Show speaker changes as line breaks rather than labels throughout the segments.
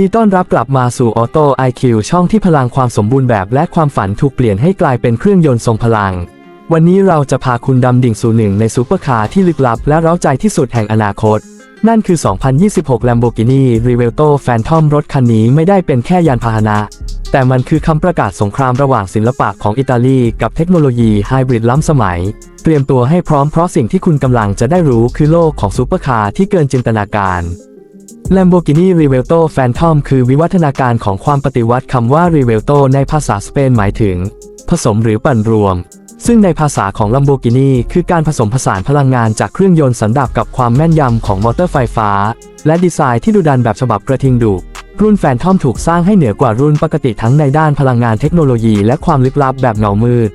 ดีต้อนรับกลับมาสู่ Auto IQ ช่องที่พลังความสมบูรณ์แบบและความฝันถูกเปลี่ยนให้กลายเป็นเครื่องยนต์ทรงพลัง วันนี้เราจะพาคุณดำดิ่งสู่หนึ่งในซูเปอร์คาร์ที่ลึกลับและเร้าใจที่สุดแห่งอนาคต นั่นคือ 2026 Lamborghini Rivelto Phantom รถคันนี้ไม่ได้เป็นแค่ยานพาหนะ แต่มันคือคำประกาศสงครามระหว่างศิลปะของอิตาลีกับเทคโนโลยีไฮบริดล้ำสมัย เตรียมตัวให้พร้อมเพราะสิ่งที่คุณกำลังจะได้รู้คือโลกของซูเปอร์คาร์ที่เกินจินตนาการ Lamborghini Rivelto Phantom คือวิวัฒนาการของความปฏิวัติคำว่า Rivelto ในภาษาสเปนหมายถึง ผสมหรือปั่นรวม ซึ่งในภาษาของ Lamborghini คือการผสมผสานพลังงานจากเครื่องยนต์สันดาปกับความแม่นยำของมอเตอร์ไฟฟ้า และดีไซน์ที่ดุดันแบบฉบับกระทิงดุรุ่นแฟนทอมถูกสร้างให้เหนือกว่ารุ่นปกติทั้งในด้านพลังงานเทคโนโลยีและความลึกลับแบบเงามืด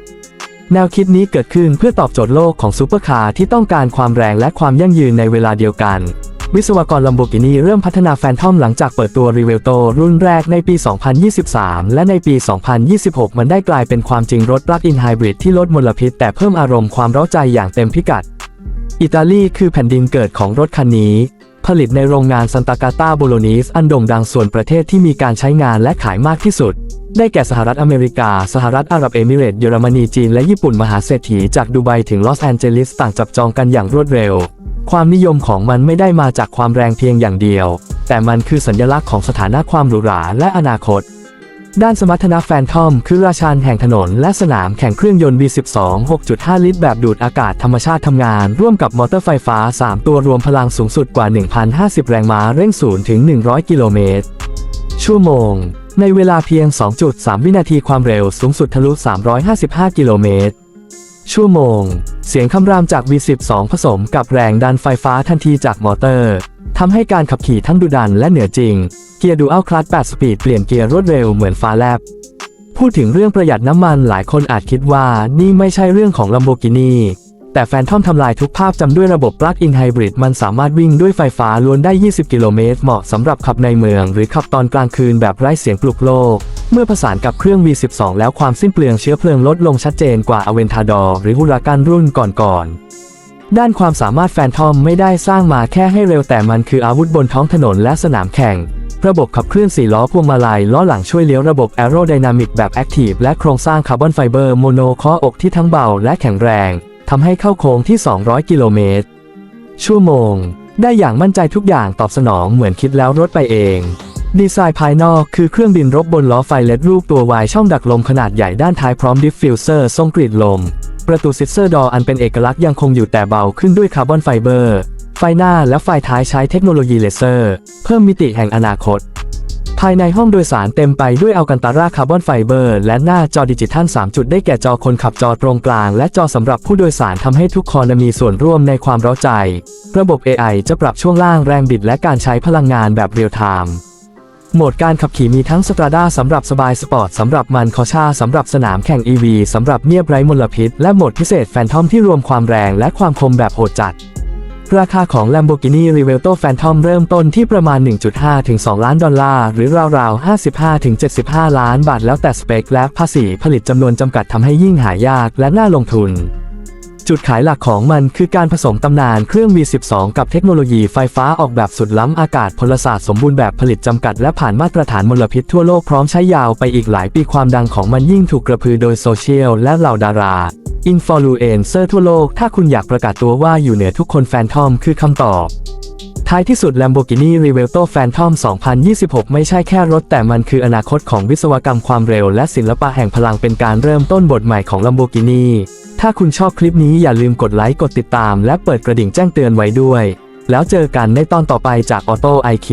แนวคิดนี้เกิดขึ้นเพื่อตอบโจทย์โลกของซูเปอร์คาร์ที่ต้องการความแรงและความยั่งยืนในเวลาเดียวกัน วิศวกร Lamborghini เริ่มพัฒนาแฟนทอมหลังจากเปิดตัว r i v e l t o รุ่นแรกในปี 2023 และในปี 2026 มันได้กลายเป็นความจริงรถปลั๊กอินไฮบริดที่ลดมลพิษ แต่เพิ่มอารมณ์ความเร้าใจอย่างเต็มพิกัด อิตาลีคือแผ่นดินเกิดของรถคันนี้ ผลิตในโรงงานซันตากาตาโบโลนีสอันโด่งดังส่วนประเทศที่มีการใช้งานและขายมากที่สุดได้แก่สหรัฐอเมริกา สหรัฐอาหรับเอมิเรตส์เยอรมนีจีน และญี่ปุ่นมหาเศรษฐีจากดูไบถึงลอสแอนเจลิสต่างจับจองกันอย่างรวดเร็ว ความนิยมของมันไม่ได้มาจากความแรงเพียงอย่างเดียว แต่มันคือสัญลักษณ์ของสถานะความหรูหราและอนาคต ด้านสมรรถนะแฟนทอม คือราชาญแห่งถนนและสนามแข่งเครื่องยนต์ V12 6.5 ลิตร แบบดูดอากาศธรรมชาติทำงาน ร่วมกับมอเตอร์ไฟฟ้า 3 ตัวรวมพลังสูงสุดกว่า 1,050 แรงม้าเร่ง0ถึง 100 กิโลเมตร ชั่วโมง ในเวลาเพียง 2.3 วินาทีความเร็วสูงสุดทะลุ 355 กิโลเมตร ชั่วโมงเสียงคำรามจาก V12 ผสมกับแรงดันไฟฟ้าทันทีจากมอเตอร์ทำให้การขับขี่ทั้งดุดันและเหนือจริง เกียร์ดูอัลคลัต8สปีดเปลี่ยนเกียร์รวดเร็วเหมือนฟ้าแลบ พูดถึงเรื่องประหยัดน้ำมันหลายคนอาจคิดว่านี่ไม่ใช่เรื่องของ Lamborghini แต่แฟนทอมทำลายทุกภาพจำด้วยระบบปลั๊กอินไฮบริดมันสามารถวิ่งด้วยไฟฟ้าล้วนได้ 20 กิโลเมตร เหมาะสำหรับขับในเมือง หรือขับตอนกลางคืนแบบไร้เสียงปลุกโลก เมื่อผสานกับเครื่อง V12 แล้วความสิ้นเปลืองเชื้อเพลิงลดลงชัดเจนกว่าอเวนทาดอร์หรือฮูรากันรุ่นก่อนๆ ด้านความสามารถแฟนทอมไม่ได้สร้างมาแค่ให้เร็วแต่มันคืออาวุธบนท้องถนนและสนามแข่ง ระบบขับเคลื่อน4ล้อพวงมาลัยล้อหลังช่วยเลี้ยวระบบแอโรไดนามิกแบบแอคทีฟและโครงสร้างคาร์บอนไฟเบอร์โมโนคออกที่ทั้งเบาและแข็งแรงทำให้เข้าโค้งที่ 200 กิโลเมตรชั่วโมง ได้อย่างมั่นใจทุกอย่างตอบสนองเหมือนคิดแล้วรถไปเอง ดีไซน์ภายนอกคือเครื่องบินรบบนล้อไฟเล็ดรูปตัววายช่องดักลมขนาดใหญ่ด้านท้ายพร้อมดิฟฟิวเซอร์ทรงกรีดลม ประตูซิสเซอร์ดออันเป็นเอกลักษณ์ยังคงอยู่แต่เบาขึ้นด้วยคาร์บอนไฟเบอร์ ไฟหน้าและไฟท้ายใช้เทคโนโลยีเลเซอร์ เพิ่มมิติแห่งอนาคต ภายในห้องโดยสารเต็มไปด้วยอัลกันตาราคาร์บอนไฟเบอร์และหน้าจอดิจิทัล 3 จุดได้แก่จอคนขับจอตรงกลาง และจอสำหรับผู้โดยสารทำให้ทุกคนมีส่วนร่วมในความร้าใจ ระบบ AI จะปรับช่วงล่างแรงบิดและการใช้พลังงานแบบเรียลไทม์ โหมดการขับขี่มีทั้งสตราด้าสำหรับสบายสปอร์ตสำหรับมันคอชาสำหรับสนามแข่ง EV สำหรับเงียบไร้มลพิษ และโหมดพิเศษแฟนทอมที่รวมความแรงและความคมแบบโหดจัด ราคาของ Lamborghini Rivelto Phantom เริ่มต้นที่ประมาณ 1.5 ถึง 2 ล้านดอลลาร์ หรือราวๆ 55 ถึง 75 ล้านบาทแล้วแต่สเปคและภาษีผลิตจำนวนจำกัดทำให้ยิ่งหายากและน่าลงทุน จุดขายหลักของมันคือการผสมตำนานเครื่อง V12 กับเทคโนโลยีไฟฟ้าออกแบบสุดล้ำอากาศพลศาสตร์สมบูรณ์แบบผลิตจำกัดและผ่านมาตรฐานมลพิษทั่วโลกพร้อมใช้ยาวไปอีกหลายปีความดังของมันยิ่งถูกกระพือโดยโซเชียลและเหล่าดาราอินฟลูเอนเซอร์ทั่วโลก ถ้าคุณอยากประกาศตัวว่าอยู่เหนือทุกคนแฟนทอมคือคำตอบ ท้ายที่สุด Lamborghini Rivelto Phantom 2026 ไม่ใช่แค่รถแต่มันคืออนาคตของวิศวกรรมความเร็วและศิลปะแห่งพลังเป็นการเริ่มต้นบทใหม่ของ Lamborghini ถ้าคุณชอบคลิปนี้อย่าลืมกดไลค์กดติดตาม และเปิดกระดิ่งแจ้งเตือนไว้ด้วย แล้วเจอกันในตอนต่อไปจาก Auto IQ